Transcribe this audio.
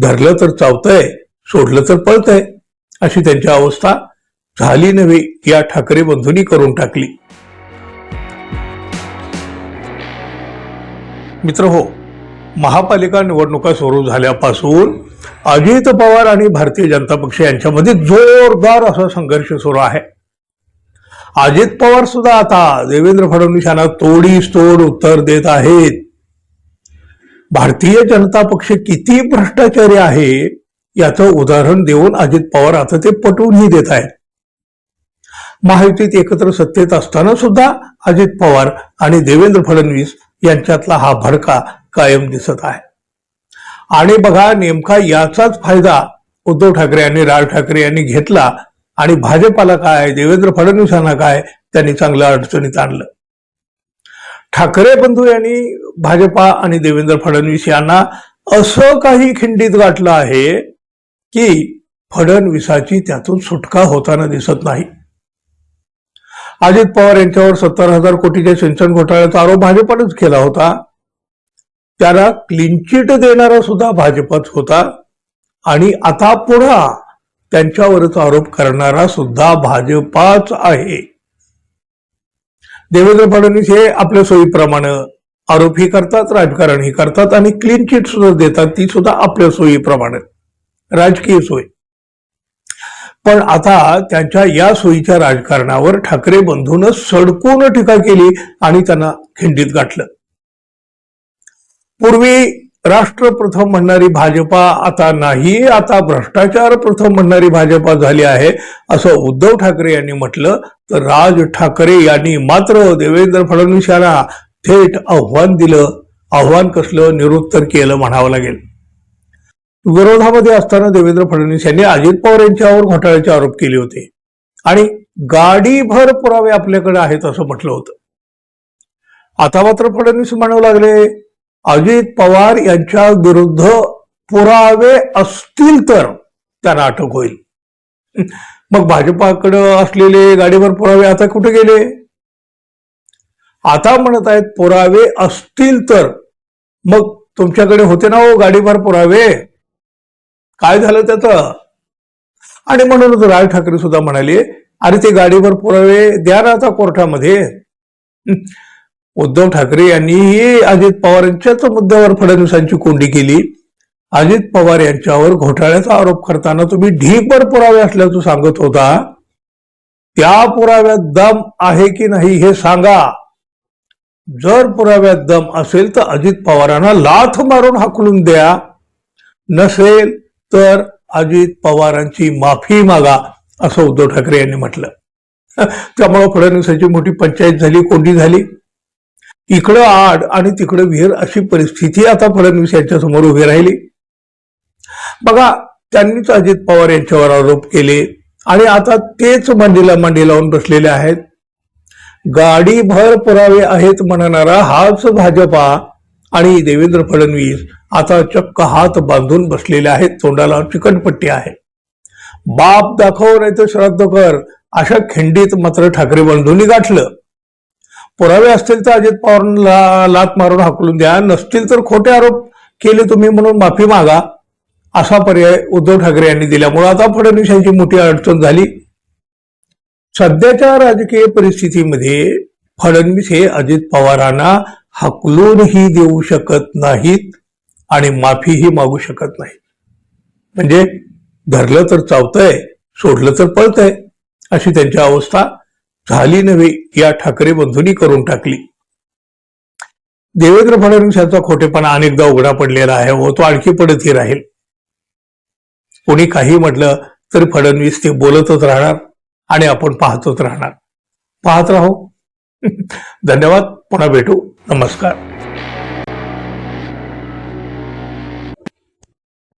धरलं तर चावतंय सोडलं तर पळतंय अशी त्यांची अवस्था झाली नव्हे या ठाकरे बंधूंनी करून टाकली. मित्र हो महापालिका निवडणुका सुरू झाल्यापासून अजित पवार आणि भारतीय जनता पक्ष यांच्यामध्ये जोरदार असा संघर्ष सुरू आहे. अजित पवार सुद्धा आता देवेंद्र फडणवीस यांना तोडीस तोड उत्तर देत आहेत. भारतीय जनता पक्ष किती भ्रष्टाचारी आहे याचं उदाहरण देऊन अजित पवार आता ते पटवूनही देत आहेत. महायुतीत एकत्र सत्तेत असताना सुद्धा अजित पवार आणि देवेंद्र फडणवीस यांच्यातला हा भडका कायम दिसत आहे. आणि बघा नेमका याचाच फायदा उद्धव ठाकरे आणि राज ठाकरे यांनी घेतला आणि भाजपाला काय देवेंद्र फडणवीसांना काय त्यांनी चांगलं अडचणीत आणलं. ठाकरे बंधू यांनी भाजपा आणि देवेंद्र फडणवीस यांना असं काही खिंडीत गाठलं आहे की फडणवीसाची त्यातून सुटका होताना दिसत नाही. अजित पवार यांच्यावर सत्तर हजार कोटीच्या सिंचन घोटाळ्याचा आरोप भाजपानेच केला होता. त्याला क्लीनचिट देणारा सुद्धा भाजपच होता. आणि आता पुन्हा त्यांच्यावरच आरोप करणारा सुद्धा भाजपाच आहे. देवेंद्र फडणवीस हे आपल्या सोयीप्रमाणे आरोपही करतात राजकारणही करतात आणि क्लीन चिट सुद्धा देतात ती सुद्धा आपल्या सोयीप्रमाणे. राजकीय सोय. पण आता त्यांच्या या सोयीच्या राजकारणावर ठाकरे बंधून सडकून टीका केली आणि त्यांना खिंडीत गाठलं. पूर्वी राष्ट्र प्रथम म्हणणारी भाजपा आता नाही आता भ्रष्टाचार प्रथम म्हणणारी भाजपा झाली आहे असं उद्धव ठाकरे यांनी म्हटलं. तर राज ठाकरे यांनी मात्र देवेंद्र फडणवीस यांना थेट आव्हान दिलं. आव्हान कसलं? निरुत्तर केलं म्हणावं लागेल. विरोधामध्ये असताना देवेंद्र फडणवीस यांनी अजित पवार यांच्यावर घोटाळ्याचे आरोप केले होते. आणि गाडीभर पुरावे आपल्याकडे आहेत असं म्हटलं होतं. आता मात्र फडणवीस म्हणू लागले. अजित पवार यांच्या विरुद्ध पुरावे असतील तर त्यांना अटक होईल. मग भाजपाकडं असलेले गाडीवर पुरावे आता कुठे गेले? आता म्हणत आहेत पुरावे असतील तर. मग तुमच्याकडे होते ना हो गाडीभर पुरावे? काय झालं त्याचं? आणि म्हणूनच राज ठाकरे सुद्धा म्हणाले अरे ते गाडीवर पुरावे द्या ना आता कोर्टामध्ये. उद्धव ठाकरे यांनीही अजित पवार यांच्याच मुद्द्यावर फडणवीसांची कोंडी केली. अजित पवार यांच्यावर घोटाळ्याचा आरोप करताना तुम्ही ढीकभर पुरावे असल्याचं सांगत होता. त्या पुराव्यात दम आहे की नाही हे सांगा. जर पुराव्यात दम असेल तर अजित पवारांना लाथ मारून हाकलून द्या. नसेल तर अजित पवारांची माफी मागा असं उद्धव ठाकरे यांनी म्हटलं. त्यामुळं फडणवीसांची मोठी पंचायत झाली कोंडी झाली. इकडं आड आणि तिकडं विहीर अशी परिस्थिती आता फडणवीस यांच्या समोर उभी राहिली. बघा त्यांनीच अजित पवार यांच्यावर आरोप केले आणि आता तेच मांडीला मांडी लावून बसलेले आहेत. गाडीभर पुरावे आहेत म्हणणारा हाच भाजपा आणि देवेंद्र फडणवीस आता चक्क हात बांधून बसलेले आहेत. तोंडाला चिकटपट्टी आहे. बाप दाखव नाही तर श्राद्ध कर अशा खिंडीत मात्र ठाकरे बंधूंनी गाठलं. पुरावे असतील तर अजित पवारांना लात मारून हाकलून द्या. नसतील तर खोटे आरोप केले तुम्ही म्हणून माफी मागा. असा पर्याय उद्धव ठाकरे यांनी दिल्यामुळे आता फडणवीस यांची मोठी अडचण झाली. सध्याच्या राजकीय परिस्थितीमध्ये फडणवीस हे अजित पवारांना हकलूनही देऊ शकत नाहीत आणि माफीही मागू शकत नाही म्हणजे धरलं तर चावतंय सोडलं तर पळतंय अशी त्यांची अवस्था. झाली नव्हे या ठाकरे बंधूंनी करून टाकली. देवेंद्र फडणवीस यांचा खोटेपणा अनेकदा उघडा पडलेला आहे व तो आणखी पडतही राहील. कोणी काही म्हटलं तरी फडणवीस ते बोलतच राहणार आणि आपण पाहतच राहणार. पाहत राहू. धन्यवाद. पुन्हा भेटू. नमस्कार.